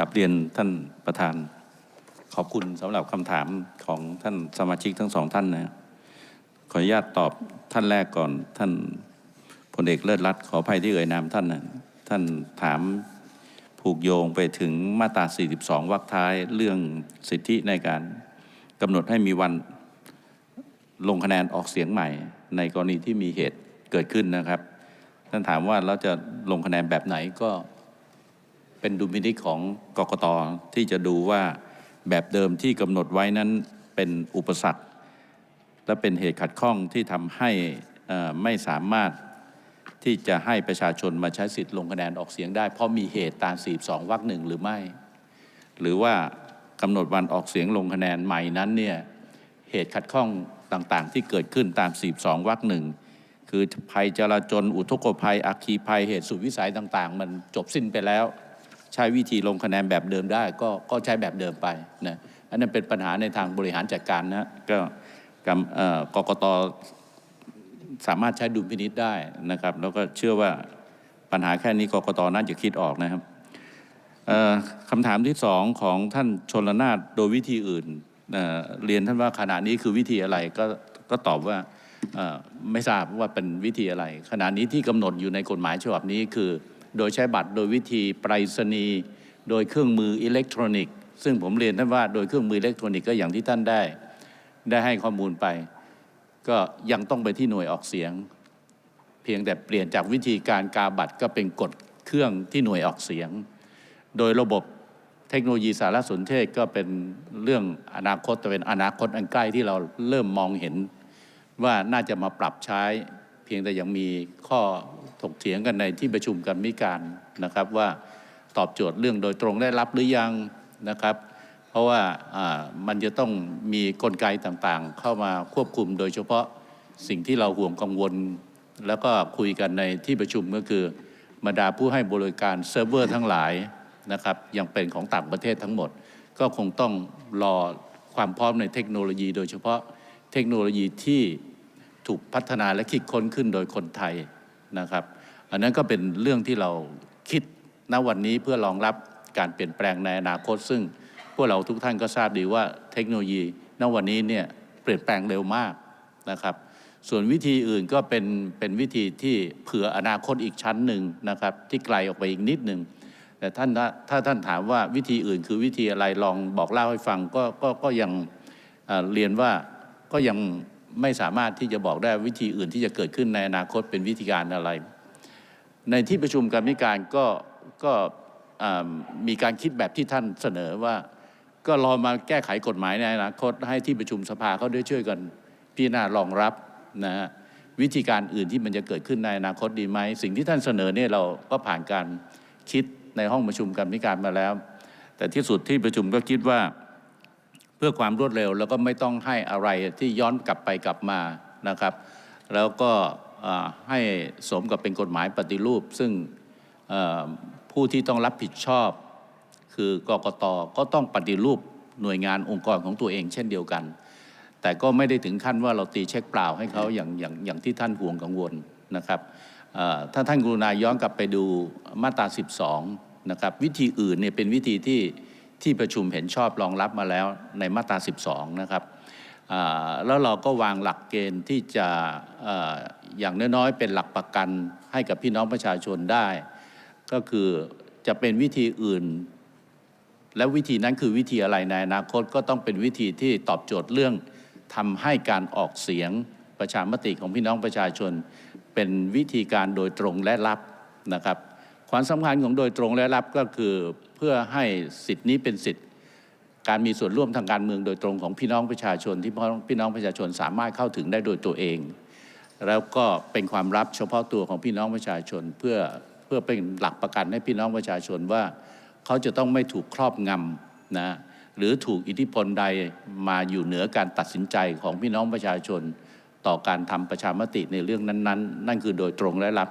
กับเรียนท่านประธาน ขอบคุณสำหรับคำถามของท่านสมาชิกทั้งสองท่านนะขออนุญาตตอบท่านแรกก่อนท่านพลเอกเลิศรัตน์ขออภัยที่เอ่ยนามท่านนะท่านถามผูกโยงไปถึงมาตรา 42 วรรคท้ายเรื่องสิทธิในการกำหนดให้มีวันลงคะแนนออกเสียงใหม่ ในกรณีที่มีเหตุเกิดขึ้นนะครับ ท่านถามว่าเราจะลงคะแนนแบบไหนก็ เป็นดุลพินิจของกกตที่จะดูว่าแบบเดิมที่กำหนดไว้นั้นเป็นอุปสรรค และเป็นเหตุขัดข้องที่ทำให้ไม่สามารถที่จะให้ประชาชนมาใช้สิทธิ์ลงคะแนนออกเสียงได้ เพราะมีเหตุตาม 42วรรคหนึ่งหรือไม่ หรือว่ากำหนดวันออกเสียงลงคะแนนใหม่นั้นเนี่ยเหตุขัดข้องต่างๆ ที่เกิดขึ้นตาม 42วรรคหนึ่งคือภัยจราจรอุทกภัยอัคคีภัยเหตุสุดวิสัยต่าง ๆ มันจบสิ้นไปแล้ว ใช้วิธีลงคะแนนแบบเดิมได้ก็ก็ใช้แบบเดิมไปนะอันนั้นเป็นปัญหาในทางบริหารจัดการนะก็กำเอ่อกกตสามารถใช้ดุลพินิษได้นะครับ แล้วก็เชื่อว่าปัญหาแค่นี้กกตน่าจะคิดออกนะครับคำถามที่สองของท่านชนละนาถโดยวิธีอื่นเเรียนท่านว่าขณะนี้คือวิธีอะไรก็ก็ตอบว่าไม่ทราบว่าเป็นวิธีอะไร ขณะนี้ที่กำหนดอยู่ในกฎหมายฉบับนี้คือ โดยใช้บัตรโดยวิธีไปรษณีย์โดยเครื่องมืออิเล็กทรอนิกส์ซึ่งผมเรียนท่านว่าโดยเครื่องมืออิเล็กทรอนิกส์ก็อย่างที่ท่านได้ ได้ให้ข้อมูลไป ก็ยังต้องไปที่หน่วยออกเสียง เพียงแต่เปลี่ยนจากวิธีการกาบัตรก็เป็นกดเครื่องที่หน่วยออกเสียง โดยระบบเทคโนโลยีสารสนเทศก็เป็นเรื่องอนาคตแต่เป็นอนาคตอันใกล้ที่เราเริ่มมองเห็นว่าน่าจะมาปรับใช้ เพียงแต่ยังมีข้อ ถกเถียงกันในที่ประชุมกันมิการนะครับ ว่าตอบโจทย์เรื่องโดยตรงได้รับหรือยังนะครับ เพราะว่ามันจะต้องมีกลไกต่างๆ เข้ามาควบคุมโดยเฉพาะสิ่งที่เราห่วงกังวล แล้วก็คุยกันในที่ประชุมก็คือบรรดาผู้ให้บริการเซิร์ฟเวอร์ทั้งหลายนะครับยังเป็นของต่างประเทศทั้งหมด ก็คงต้องรอความพร้อมในเทคโนโลยี โดยเฉพาะเทคโนโลยีที่ถูกพัฒนาและคิดค้นขึ้นโดยคนไทย นะครับ อันนั้นก็เป็นเรื่องที่เราคิดณวันนี้เพื่อรองรับการเปลี่ยนแปลงในอนาคต ซึ่งพวกเราทุกท่านก็ทราบดีว่าเทคโนโลยีณวันนี้เนี่ยเปลี่ยนแปลงเร็วมากนะครับ ส่วนวิธีอื่นก็เป็นเป็นวิธีที่เผื่ออนาคตอีกชั้นหนึ่งนะครับ ที่ไกลออกไปอีกนิดหนึ่งแต่ท่านถ้าท่านถามว่าวิธีอื่นคือวิธีอะไรลองบอกเล่าให้ฟังก็ก็ก็ยังเรียนว่าก็ยัง ไม่สามารถที่จะบอกได้วิธีอื่นที่จะเกิดขึ้นในอนาคตเป็นวิธีการอะไร ในที่ประชุมกรรมธิการก็ก็มีการคิดแบบที่ท่านเสนอว่า ก็รอมาแก้ไขกฎหมายในอนาคต ให้ที่ประชุมสภาเขาได้ช่วยกันพิจารณารองรับนะฮะวิธีการอื่นที่มันจะเกิดขึ้นในอนาคตดีไหมสิ่งที่ท่านเสนอเนี่ยเราก็ผ่านการคิดในห้องประชุมกรรมธิการมาแล้ว แต่ที่สุดที่ประชุมก็คิดว่า เพื่อความรวดเร็ว แล้วก็ไม่ต้องให้อะไรที่ย้อนกลับไปกลับมานะครับ แล้วก็ให้สมกับเป็นกฎหมายปฏิรูป ซึ่งผู้ที่ต้องรับผิดชอบ คือกกตก็ต้องปฏิรูปหน่วยงานองค์กรของตัวเองเช่นเดียวกัน แต่ก็ไม่ได้ถึงขั้นว่าเราตีเช็คเปล่าให้เขาอย่างอย่างอย่างที่ท่านห่วงกังวลนะครับถ้าท่านกรุณาย้อนกลับไปดูมาตรา 12นะครับวิธีอื่นเนี่ยเป็นวิธีที่ ที่ประชุมเห็นชอบรองรับมาแล้วในมาตรา 12 นะครับแล้วเราก็วางหลักเกณฑ์ที่จะอออย่างน้อยๆ เป็นหลักประกันให้กับพี่น้องประชาชนได้ ก็คือจะเป็นวิธีอื่น และวิธีนั้นคือวิธีอะไรในอนาคตก็ต้องเป็นวิธีที่ตอบโจทย์เรื่องทำให้การออกเสียงประชามติของพี่น้องประชาชน เป็นวิธีการโดยตรงและลับนะครับ ความสำคัญของโดยตรงและลับก็คือ เพื่อให้สิทธินี้เป็นสิทธิการมีส่วนร่วมทางการเมืองโดยตรงของพี่น้องประชาชนที่พี่น้องประชาชนสามารถเข้าถึงได้โดยตัวเอง แล้วก็เป็นความลับเฉพาะตัวของพี่น้องประชาชนเพื่อเพื่อเป็นหลักประกันให้พี่น้องประชาชนว่า เขาจะต้องไม่ถูกครอบงำนะหรือถูกอิทธิพลใดมาอยู่เหนือการตัดสินใจของพี่น้องประชาชน ต่อการทำประชามติในเรื่องนั้นๆ นั่นคือโดยตรงและลับ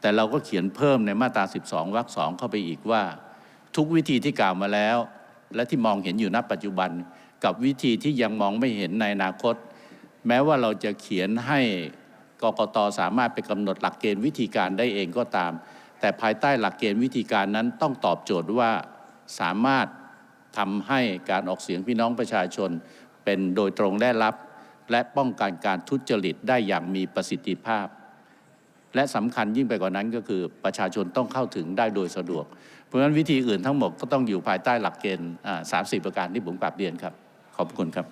แต่เราก็เขียนเพิ่มในมาตรา 12วรรคสองเข้าไปอีกว่า ทุกวิธีที่กล่าวมาแล้ว และที่มองเห็นอยู่ณปัจจุบัน กับวิธีที่ยังมองไม่เห็นในอนาคต แม้ว่าเราจะเขียนให้กกตสามารถไปกำหนดหลักเกณฑ์วิธีการได้เองก็ตาม แต่ภายใต้หลักเกณฑ์วิธีการนั้นต้องตอบโจทย์ว่าสามารถทำให้การออกเสียงพี่น้องประชาชน เป็นโดยตรงและรับ และป้องกันการทุจริตได้อย่างมีประสิทธิภาพ และสำคัญยิ่งไปกว่านั้นก็คือประชาชนต้องเข้าถึงได้โดยสะดวก เพราะฉะนั้นวิธีอื่นทั้งหมดก็ต้องอยู่ภายใต้หลักเกณฑ์สามสี่ประการที่ผมกลับเรียนครับ ขอบคุณครับ